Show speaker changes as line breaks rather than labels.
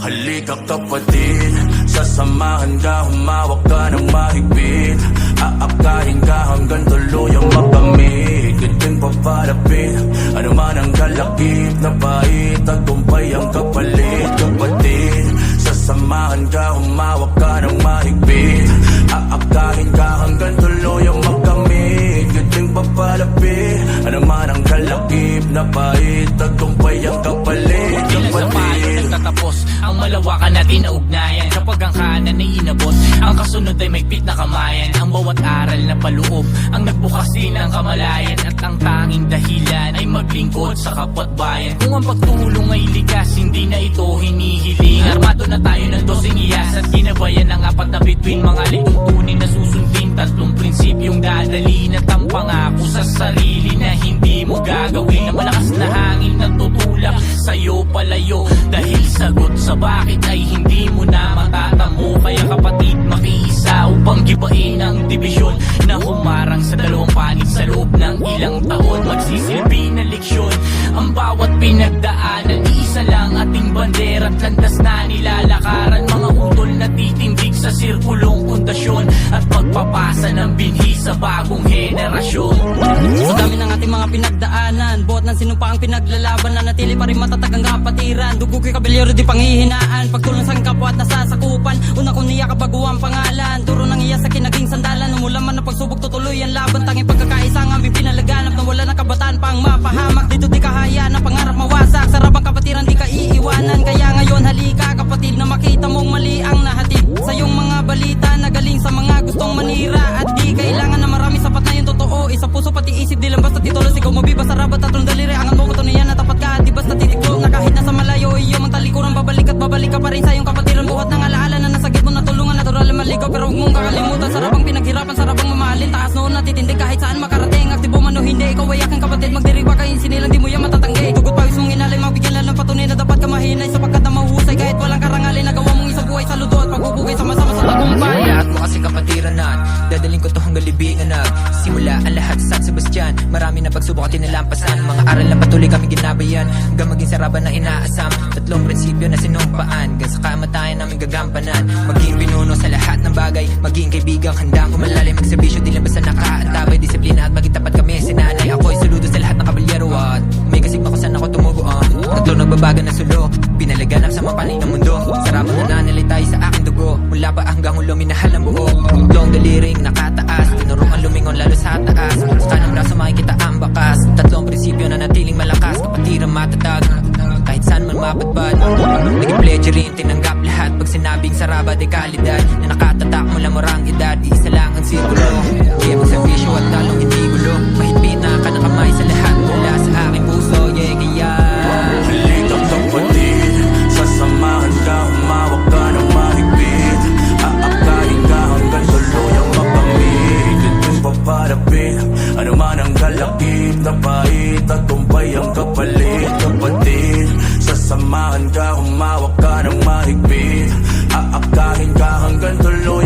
Halika kapatid Sasamahan ka, humawak ka ng mahigpit. Aakahin ka hanggang tuluyang makamit. Kiting papalapit Ano man ang kalakip na pait Tagumpay ang kapalit. Kapatid Sasamahan ka, humawak Kapatid
nagtatapos Ang malawakan natin na ugnayan. Kapag ang kanan ay inabot Ang kasunod ay may pit na kamayan. Ang bawat aral na paloob Ang nagbukas din ng kamalayan. At ang tanging dahilan ay maglingkod sa kapatbayan. Kung ang pagtulong ay likas Hindi na ito hinihiling Armado na tayo ng dosing iyas At ginabayan ng apat na bituin Mga lituntunin na susundin. Tatlong prinsipyong dadalhin At ang pangako sa sarili na hindi mo gagawin. Na malakas na hangin na tutulak sa'yo palayo. Dahil sagot sa bakit ay hindi mo na matatamo. Kaya kapatid makiisa upang gibain ang dibisyon Na humarang sa dalawang panit sa loob ng ilang taon. Magsisilbi na leksyon ang bawat pinagdaanan. Isa lang ating bandera at landas na nilalakaran. Mga utol na titindig sa sirkulong pundasyon At pagpapasa ng binhi sa bagong henerasyon.
Sa dami ng ating mga pinagdaanan Buhat ng sinumpa ang pinaglalaban Na natili pa rin matatag ang kapatiran. Dugo ko'y kabilyero di panghihinaan Pagtulong sa kapwa at nasasakupan. Una ko niya kabago ang pangalan. Turo ng iya sa kinaging sandalan. Umula man ang pagsubok tutuloy ang laban. Tanging pagkakaisa ang aming pinalaganap Na wala ng kabataan pang mapahamak. Dito di kahaya gustong manira At di kailangan na marami. Sapat na yung totoo. Isa puso pati isip di lang basta titulo Sigaw mabiba sa rabat tatlong daliri Angan mo ko yan na tapat ka at di basta titiklo. Na kahit nasa malayo iyo mang talikuran Babalik at babalik ka pa rin sa iyong kapatiran. Buhat ng alaala na nasa gitmo na tulungan Natural na maligaw pero huwag mong kakalimutan Sarap ang pinaghirapan, sarap ang mamahalin. Taas noon natitindig kahit saan makarating
Libingan na Simula ang lahat sa San Sebastian. Marami na pagsubok at tinalampasan. Mga aral na patuloy kami ginabayan. Hanggang maging saraban na inaasam. Tatlong prinsipyo na sinumpaan. Hanggang sa kamatayan namin gagampanan. Maging pinuno sa lahat ng bagay. Maging kaibigang handang kumalalim Magsabisyo di lang basta nakaantabay Disiplina at maging Mapadpad Naging pledge rin tinanggap lahat. Pag sinabing saraba de kalidad. Na nakatatak mula morang edad Isa lang ang sirkulo Kaya magsabisyo
Sasamahan ka, humawak ka ng mahigpit. Aakahin ka hanggang makamit